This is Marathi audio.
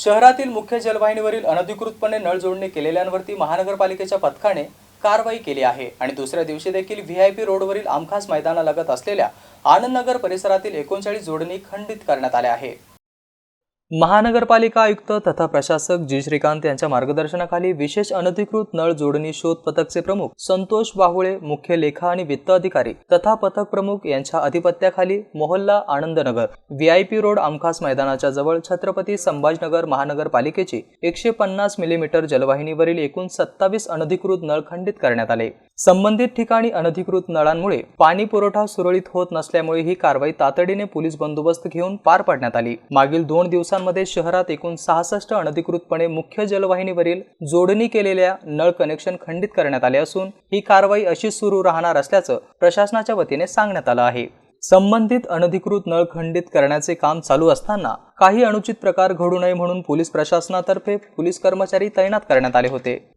शहरातील मुख्य जलवाहिनीवरील अनधिकृतपणे नळ जोडणी केलेल्यांवरती महानगरपालिकेच्या पथकाने कारवाई केली आहे. आणि दुसऱ्या दिवशी देखील व्ही आय पी रोडवरील आमखास मैदानालगत असलेल्या आनंदनगर परिसरातील एकोणचाळीस जोडणी खंडित करण्यात आल्या आहे महानगरपालिका आयुक्त तथा प्रशासक जी. श्रीकांत यांच्या मार्गदर्शनाखाली विशेष अनधिकृत नळ जोडणी शोध पथकचे प्रमुख संतोष बाहुळे मुख्य लेखा आणि वित्त अधिकारी तथा पथक प्रमुख यांच्या अधिपत्याखाली मोहल्ला आनंदनगर व्हीआयपी रोड आमखास मैदानाच्या जवळ छत्रपती संभाजनगर महानगरपालिकेची एकशे पन्नास मिलीमीटर जलवाहिनीवरील एकूण सत्तावीस अनधिकृत नळ खंडित करण्यात आले. संबंधित ठिकाणी अनधिकृत नळांमुळे पाणी पुरवठा सुरळीत होत नसल्यामुळे ही कारवाई तातडीने पोलीस बंदोबस्त घेऊन पार पाडण्यात आली. मागील दोन दिवसांमध्ये शहरात एकूण सहासष्ट अनधिकृतपणे मुख्य जलवाहिनीवरील जोडणी केलेल्या नळ कनेक्शन खंडित करण्यात आले असून ही कारवाई अशीच सुरू राहणार असल्याचं प्रशासनाच्या वतीने सांगण्यात आलं आहे. संबंधित अनधिकृत नळ खंडित करण्याचे काम चालू असताना काही अनुचित प्रकार घडू नये म्हणून पोलीस प्रशासनातर्फे पोलीस कर्मचारी तैनात करण्यात आले होते.